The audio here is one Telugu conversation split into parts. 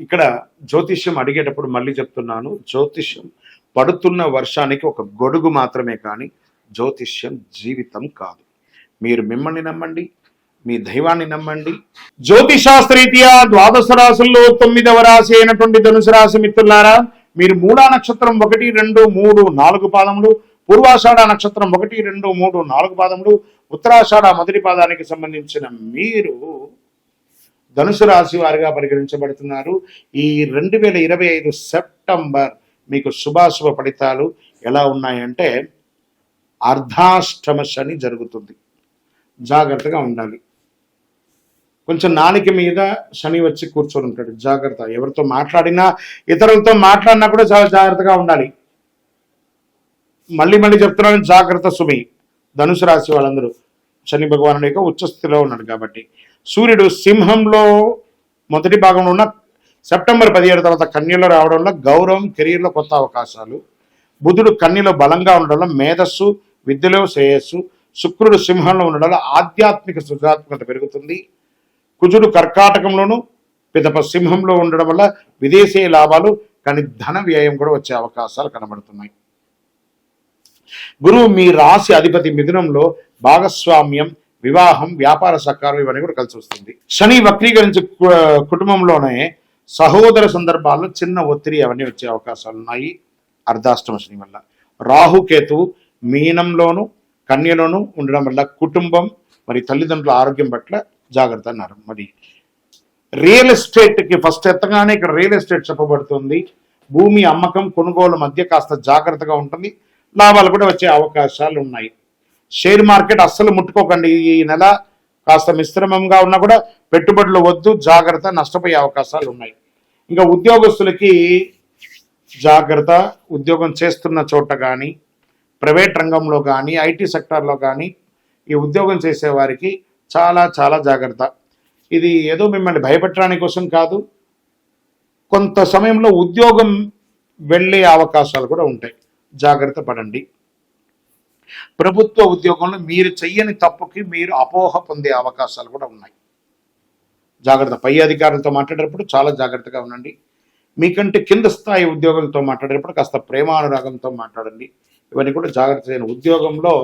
ఇక్కడ జ్యోతిష్యం అడిగేటప్పుడు మళ్ళీ చెప్తున్నాను. జ్యోతిష్యం పడుతున్న వర్షానికి ఒక గొడుగు మాత్రమే కానీ జ్యోతిష్యం జీవితం కాదు. మీరు మిమ్మల్ని నమ్మండి మీ దైవాన్ని నమ్మండి. జ్యోతిశాస్త్రరీత్యా ద్వాదశ రాశుల్లో తొమ్మిదవ రాశి అయినటువంటి ధనుసు రాశి మిత్రులారా మీరు మూడా నక్షత్రం ఒకటి రెండు మూడు నాలుగు పాదములు పూర్వాషాఢ నక్షత్రం ఒకటి రెండు మూడు నాలుగు పాదములు ఉత్తరాషాఢ మొదటి పాదానికి సంబంధించిన మీరు ధనుసు రాశి వారిగా పరిగణించబడుతున్నారు. ఈ రెండు వేల ఇరవై ఐదు సెప్టెంబర్ మీకు శుభాశుభ ఫలితాలు ఎలా ఉన్నాయంటే అర్ధాష్టమ శని జరుగుతుంది. జాగ్రత్తగా ఉండాలి. కొంచెం నాలిక మీద శని వచ్చి కూర్చొని ఉంటాడు. జాగ్రత్త. ఎవరితో మాట్లాడినా ఇతరులతో మాట్లాడినా కూడా చాలా జాగ్రత్తగా ఉండాలి. మళ్ళీ మళ్ళీ చెప్తున్నాను జాగ్రత్త సుమి. ధనుసు రాశి వాళ్ళందరూ. శని భగవానుడి యొక్క ఉచ్చస్థితిలో ఉన్నాడు కాబట్టి. సూర్యుడు సింహంలో మొదటి భాగంలో ఉన్న సెప్టెంబర్ పదిహేడు తర్వాత కన్యలో రావడం వల్ల గౌరవం కెరీర్లో కొత్త అవకాశాలు. బుధుడు కన్యలో బలంగా ఉండడం వల్ల మేధస్సు విద్యలో శ్రేయస్సు. శుక్రుడు సింహంలో ఉండడం వల్ల ఆధ్యాత్మిక సృజనాత్మకత పెరుగుతుంది. కుజుడు కర్కాటకంలోను పిదప సింహంలో ఉండడం వల్ల విదేశీ లాభాలు కానీ ధన వ్యయం కూడా వచ్చే అవకాశాలు కనబడుతున్నాయి. గురువు మీ రాశి అధిపతి మిథునంలో భాగస్వామ్యం వివాహం వ్యాపార సహకారం ఇవన్నీ కూడా కలిసి వస్తుంది. శని వక్రీకరించి కుటుంబంలోనే సహోదర సందర్భాల్లో చిన్న ఒత్తిడి అవన్నీ వచ్చే అవకాశాలు ఉన్నాయి అర్ధాష్టమ శని వల్ల. రాహుకేతు మీనంలోను కన్యలోను ఉండడం వల్ల కుటుంబం మరి తల్లిదండ్రుల ఆరోగ్యం పట్ల జాగ్రత్త అన్నారు. మరి రియల్ ఎస్టేట్కి ఫస్ట్ ఎత్తగానే ఇక్కడ రియల్ ఎస్టేట్ చెప్పబడుతుంది. భూమి అమ్మకం కొనుగోలు మధ్య కాస్త జాగ్రత్తగా ఉంటుంది. లాభాలు కూడా వచ్చే అవకాశాలు ఉన్నాయి. షేర్ మార్కెట్ అస్సలు ముట్టుకోకండి. ఈ నెల కాస్త మిశ్రమంగా ఉన్నా కూడా పెట్టుబడులు వద్దు జాగ్రత్త నష్టపోయే అవకాశాలు ఉన్నాయి. ఇంకా ఉద్యోగస్తులకి జాగ్రత్త ఉద్యోగం చేస్తున్న చోట కానీ ప్రైవేట్ రంగంలో కానీ ఐటీ సెక్టార్లో కానీ ఈ ఉద్యోగం చేసేవారికి చాలా చాలా జాగ్రత్త. ఇది ఏదో మిమ్మల్ని భయపెట్టడానికి కోసం కాదు కొంత సమయంలో ఉద్యోగం వెళ్ళే అవకాశాలు కూడా ఉంటాయి. జాగ్రత్త పడండి. ప్రభుత్వ ఉద్యోగంలో మీరు చెయ్యని తప్పుకి మీరు అపోహ పొందే అవకాశాలు కూడా ఉన్నాయి. జాగ్రత్త. పై అధికారులతో మాట్లాడేటప్పుడు చాలా జాగ్రత్తగా ఉండండి. మీకంటే కింద స్థాయి ఉద్యోగులతో మాట్లాడేటప్పుడు కాస్త ప్రేమానురాగంతో మాట్లాడండి. ఇవన్నీ కూడా జాగ్రత్త చేయండి. ఉద్యోగంలో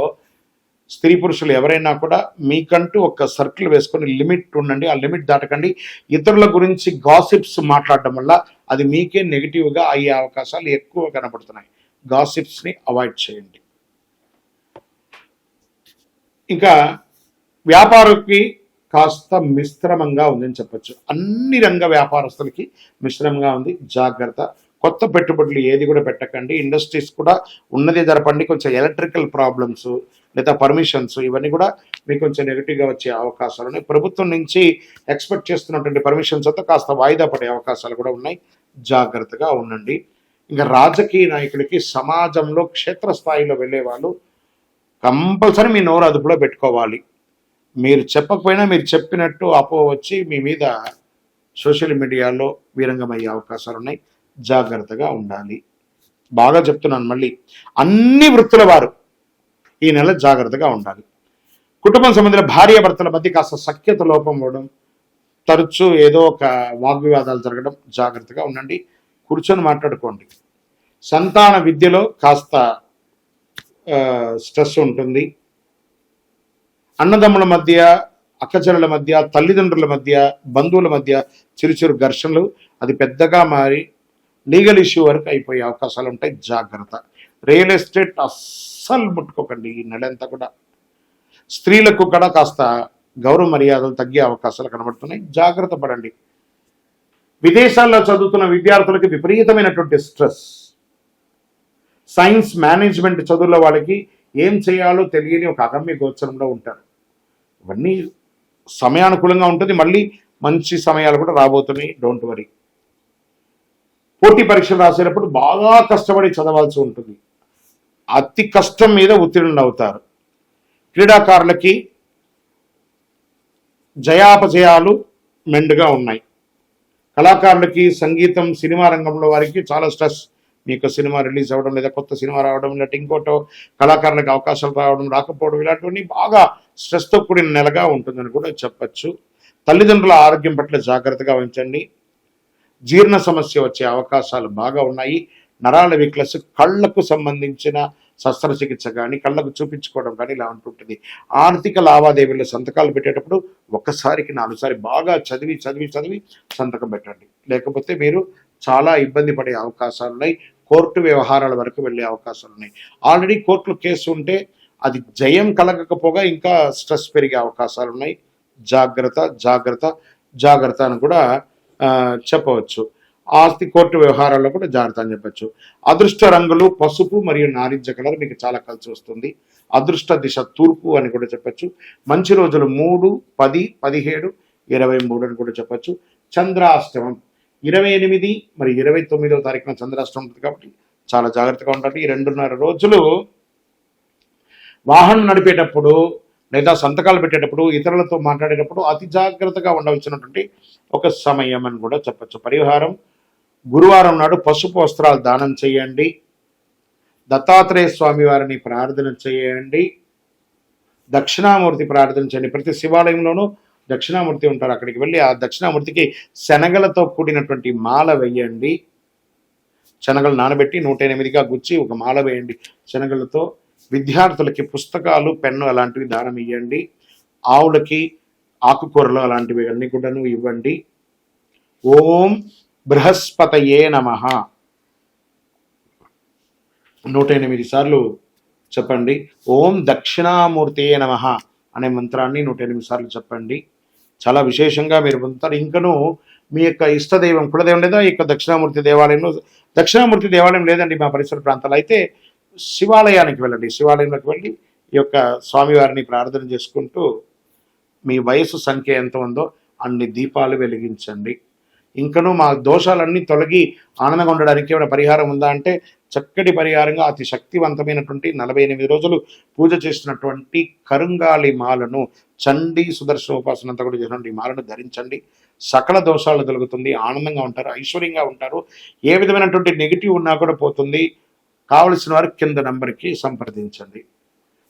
స్త్రీ పురుషులు ఎవరైనా కూడా మీకంటూ ఒక సర్కిల్ వేసుకొని లిమిట్ ఉండండి. ఆ లిమిట్ దాటకండి. ఇతరుల గురించి గాసిప్స్ మాట్లాడడం వల్ల అది మీకే నెగిటివ్గా అయ్యే అవకాశాలు ఎక్కువ కనబడుతున్నాయి గాసిప్స్ని అవాయిడ్ చేయండి. ఇంకా వ్యాపారకి కాస్త మిశ్రమంగా ఉందని చెప్పచ్చు. అన్ని రంగ వ్యాపారస్తులకి మిశ్రమంగా ఉంది. జాగ్రత్త. కొత్త పెట్టుబడులు ఏది కూడా పెట్టకండి. ఇండస్ట్రీస్ కూడా ఉన్నదే జరపండి. కొంచెం ఎలక్ట్రికల్ ప్రాబ్లమ్స్ లేదా పర్మిషన్స్ ఇవన్నీ కూడా మీకు కొంచెం నెగిటివ్గా వచ్చే అవకాశాలు ఉన్నాయి. ప్రభుత్వం నుంచి ఎక్స్పెక్ట్ చేస్తున్నటువంటి పర్మిషన్స్ అంతా కాస్త వాయిదా పడే అవకాశాలు కూడా ఉన్నాయి. జాగ్రత్తగా ఉండండి. ఇంకా రాజకీయ నాయకులకి సమాజంలో క్షేత్రస్థాయిలో వెళ్ళే వాళ్ళు కంపల్సరీ మీ నోరు అదుపులో పెట్టుకోవాలి. మీరు చెప్పకపోయినా మీరు చెప్పినట్టు అపో వచ్చి మీ మీద సోషల్ మీడియాలో వీరంగమయ్యే అవకాశాలు ఉన్నాయి. జాగ్రత్తగా ఉండాలి. బాగా చెప్తున్నాను మళ్ళీ. అన్ని వృత్తుల వారు ఈ నెల జాగ్రత్తగా ఉండాలి. కుటుంబం సంబంధించిన భార్యాభర్తల మధ్య కాస్త సఖ్యత లోపం అవ్వడం తరచూ ఏదో ఒక వాగ్వివాదాలు జరగడం జాగ్రత్తగా ఉండండి. కూర్చొని మాట్లాడుకోండి. సంతాన విద్యలో కాస్త స్ట్రెస్ ఉంటుంది. అన్నదమ్ముల మధ్య అక్కచెల్లెల మధ్య తల్లిదండ్రుల మధ్య బంధువుల మధ్య చిరుచిరు ఘర్షణలు అది పెద్దగా మారి లీగల్ ఇష్యూ వరకు అయిపోయే అవకాశాలు ఉంటాయి. జాగ్రత్త. రియల్ ఎస్టేట్ అస్సలు ముట్టుకోకండి ఈ నెలంతా కూడా. స్త్రీలకు కూడా కాస్త గౌరవ మర్యాదలు తగ్గే అవకాశాలు కనబడుతున్నాయి. జాగ్రత్త పడండి. విదేశాల్లో చదువుతున్న విద్యార్థులకి విపరీతమైనటువంటి స్ట్రెస్. సైన్స్ మేనేజ్మెంట్ చదువుల వాళ్ళకి ఏం చేయాలో తెలియని ఒక అగమ్య గోచరంలో ఉంటారు. ఇవన్నీ సమయానుకూలంగా ఉంటుంది. మళ్ళీ మంచి సమయాలు కూడా రాబోతున్నాయి. డోంట్ వరీ పోటీ పరీక్షలు రాసేటప్పుడు బాగా కష్టపడి చదవాల్సి ఉంటుంది. అతి కష్టం మీద ఉత్తీర్ణులు అవుతారు క్రీడాకారులకి జయాపజయాలు మెండుగా ఉన్నాయి. కళాకారులకి సంగీతం సినిమా రంగంలో వారికి చాలా స్ట్రెస్. మీకు సినిమా రిలీజ్ అవ్వడం లేదా కొత్త సినిమా రావడం లేకపోతే ఇంకోటో కళాకారులకు అవకాశాలు రావడం రాకపోవడం ఇలాంటివన్నీ బాగా స్ట్రెస్తో కూడిన నెలగా ఉంటుందని కూడా చెప్పచ్చు. తల్లిదండ్రుల ఆరోగ్యం పట్ల జాగ్రత్తగా ఉంచండి. జీర్ణ సమస్య వచ్చే అవకాశాలు బాగా ఉన్నాయి. నరాల విక్లస్ కళ్ళకు సంబంధించిన శస్త్రచికిత్స కానీ కళ్ళకు చూపించుకోవడం కానీ ఇలా ఉంటుంటుంది. ఆర్థిక లావాదేవీల్లో సంతకాలు పెట్టేటప్పుడు ఒక్కసారికి నాలుగుసారి బాగా చదివి చదివి చదివి సంతకం పెట్టండి. లేకపోతే మీరు చాలా ఇబ్బంది పడే అవకాశాలు ఉన్నాయి. కోర్టు వ్యవహారాల వరకు వెళ్ళే అవకాశాలు ఉన్నాయి. ఆల్రెడీ కోర్టులో కేసు ఉంటే అది జయం కలగకపోగా ఇంకా స్ట్రెస్ పెరిగే అవకాశాలు ఉన్నాయి. జాగ్రత్త జాగ్రత్త జాగ్రత్త అని కూడా చెప్పవచ్చు. ఆస్తి కోర్టు వ్యవహారాల్లో కూడా జాగ్రత్త అని చెప్పచ్చు. అదృష్ట రంగులు పసుపు మరియు నారింజ కలర్ మీకు చాలా కలిసి వస్తుంది. అదృష్ట దిశ తూర్పు అని కూడా చెప్పచ్చు. మంచి రోజులు మూడు పది పదిహేడు ఇరవై మూడు అని కూడా చెప్పచ్చు. చంద్రాష్టమం ఇరవై ఎనిమిది మరి ఇరవై తొమ్మిదవ తారీఖున చంద్రాష్టం ఉంటుంది కాబట్టి చాలా జాగ్రత్తగా ఉండండి ఈ రెండున్నర రోజులు వాహనం నడిపేటప్పుడు లేదా సంతకాలు పెట్టేటప్పుడు ఇతరులతో మాట్లాడేటప్పుడు అతి జాగ్రత్తగా ఉండవలసినటువంటి ఒక సమయం అని కూడా చెప్పచ్చు. పరిహారం. గురువారం నాడు పసుపు వస్త్రాలు దానం చేయండి. దత్తాత్రేయ స్వామి వారిని ప్రార్థన చేయండి. దక్షిణామూర్తి ప్రార్థన చేయండి. ప్రతి శివాలయంలోనూ దక్షిణామూర్తి ఉంటారు అక్కడికి వెళ్ళి ఆ దక్షిణామూర్తికి శనగలతో కూడినటువంటి మాల వేయండి. శనగలు నానబెట్టి నూట ఎనిమిదిగా గుచ్చి ఒక మాల వేయండి. శనగలతో విద్యార్థులకి పుస్తకాలు పెన్ను అలాంటివి దానం ఇవ్వండి ఆవులకి ఆకుకూరలు అలాంటివి అన్ని కూడాను ఇవ్వండి. ఓం బృహస్పతయే నమ. నూట ఎనిమిది సార్లు చెప్పండి. ఓం దక్షిణామూర్తియే నమ అనే మంత్రాన్ని నూట ఎనిమిది సార్లు చెప్పండి. చాలా విశేషంగా మీరు పొందుతారు. ఇంకను మీ యొక్క ఇష్టదైవం కులదైవం లేదా ఈ యొక్క దక్షిణామూర్తి దేవాలయంలో దక్షిణామూర్తి దేవాలయం లేదండి మా పరిసర ప్రాంతాలు అయితే శివాలయానికి వెళ్ళండి. శివాలయంలోకి వెళ్ళి ఈ యొక్క స్వామివారిని ప్రార్థన చేసుకుంటూ మీ వయసు సంఖ్య ఎంత ఉందో అన్ని దీపాలు వెలిగించండి. ఇంకను మా దోషాలన్నీ తొలగి ఆనందంగా ఉండడానికి ఏమైనా పరిహారం ఉందా అంటే చక్కటి పరిహారంగా అతి శక్తివంతమైనటువంటి నలభై ఎనిమిది రోజులు పూజ చేసినటువంటి కరుంగాళి మాలను చండీ సుదర్శన ఉపాసన అంతా కూడా చేసినటువంటి ఈ మాలను ధరించండి. సకల దోషాలు తొలుగుతుంది ఆనందంగా ఉంటారు ఐశ్వర్యంగా ఉంటారు. ఏ విధమైనటువంటి నెగిటివ్ ఉన్నా కూడా పోతుంది. కావలసిన వారు కింద నంబర్కి సంప్రదించండి.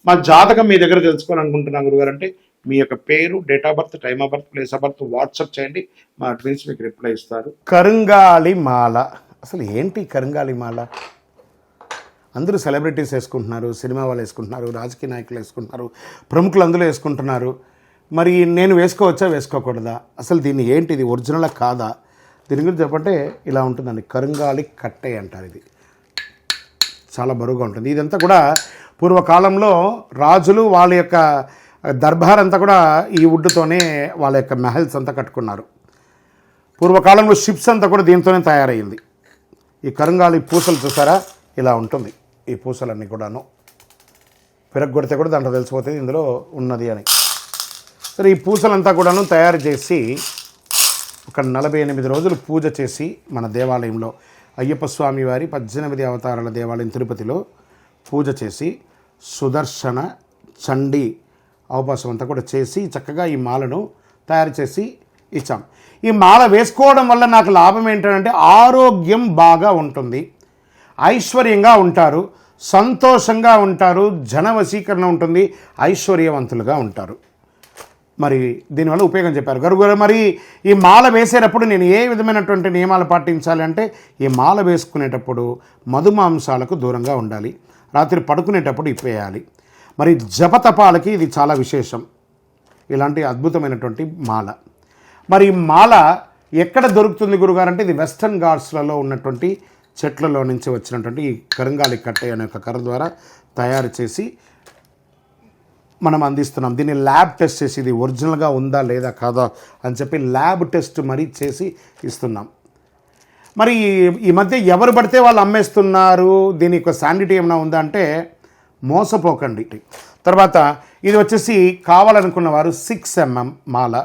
మా జాతకం మీ దగ్గర తెలుసుకోవాలనుకుంటున్నాను గురుగారు అంటే మీ యొక్క పేరు date of birth time of birth place of birth WhatsApp చేయండి. మా అడ్మిన్స్ మీకు రిప్లై ఇస్తారు. కరుంగాలి మాల. అసలు ఏంటి కరుంగాలి మాల? అందరూ సెలబ్రిటీస్ వేసుకుంటున్నారు సినిమా వాళ్ళు వేసుకుంటున్నారు రాజకీయ నాయకులు వేసుకుంటున్నారు ప్రముఖులు అందులో వేసుకుంటున్నారు. మరి నేను వేసుకోవచ్చా వేసుకోకూడదా? అసలు దీన్ని ఏంటి ఇది ఒరిజినల్ కాదా? దీని గురించి చెప్పంటే ఇలా ఉంటుందండి కరుంగాలి కట్టే అంటారు ఇది. చాలా బరువుగా ఉంటుంది. ఇదంతా కూడా పూర్వకాలంలో రాజులు వాళ్ళ యొక్క దర్బార్ అంతా కూడా ఈ వుడ్తోనే వాళ్ళ యొక్క మెహల్స్ అంతా కట్టుకున్నారు. పూర్వకాలంలో షిప్స్ అంతా కూడా దీంతోనే తయారైంది. ఈ కరుంగాలి పూసలు చూసారా? ఇలా ఉంటుంది. ఈ పూసలన్నీ కూడాను. పెరగొడితే కూడా దాంట్లో తెలిసిపోతుంది ఇందులో ఉన్నది అని. సరే ఈ పూసలంతా కూడాను తయారు చేసి ఒక నలభై ఎనిమిది రోజులు పూజ చేసి మన దేవాలయంలో అయ్యప్ప స్వామి వారి పద్దెనిమిది అవతారాల దేవాలయం తిరుపతిలో పూజ చేసి సుదర్శన చండి అవకాశం అంతా కూడా చేసి చక్కగా ఈ మాలను తయారు చేసి ఇచ్చాం. ఈ మాల వేసుకోవడం వల్ల నాకు లాభం ఏంటంటే ఆరోగ్యం బాగా ఉంటుంది. ఐశ్వర్యంగా ఉంటారు సంతోషంగా ఉంటారు జన వశీకరణ ఉంటుంది ఐశ్వర్యవంతులుగా ఉంటారు. మరి దీనివల్ల ఉపయోగం చెప్పారు. గరుగురు మరి ఈ మాల వేసేటప్పుడు నేను ఏ విధమైనటువంటి నియమాలు పాటించాలి అంటే ఈ మాల వేసుకునేటప్పుడు మధుమాంసాలకు దూరంగా ఉండాలి. రాత్రి పడుకునేటప్పుడు ఇప్పేయాలి. మరి జపతపాలకి ఇది చాలా విశేషం. ఇలాంటి అద్భుతమైనటువంటి మాల. మరి మాల ఎక్కడ దొరుకుతుంది గురుగారు అంటే ఇది వెస్టర్న్ ఘాట్స్లలో ఉన్నటువంటి చెట్లలో నుంచి వచ్చినటువంటి ఈ కరంగాలి కట్టె అనే ఒక కర్ర ద్వారా తయారు చేసి మనం అందిస్తున్నాం. దీన్ని ల్యాబ్ టెస్ట్ చేసి ఇది ఒరిజినల్గా ఉందా లేదా కాదా అని చెప్పి ల్యాబ్ టెస్ట్ మరీ చేసి ఇస్తున్నాం. మరి ఈ- ఈ మధ్య ఎవరు పడితే వాళ్ళు అమ్మేస్తున్నారు? దీని యొక్క శాండిటీ ఏమైనా ఉందా అంటే మోసపోకండి. తర్వాత ఇది వచ్చేసి కావాలనుకున్న వారు సిక్స్ ఎంఎం మాల.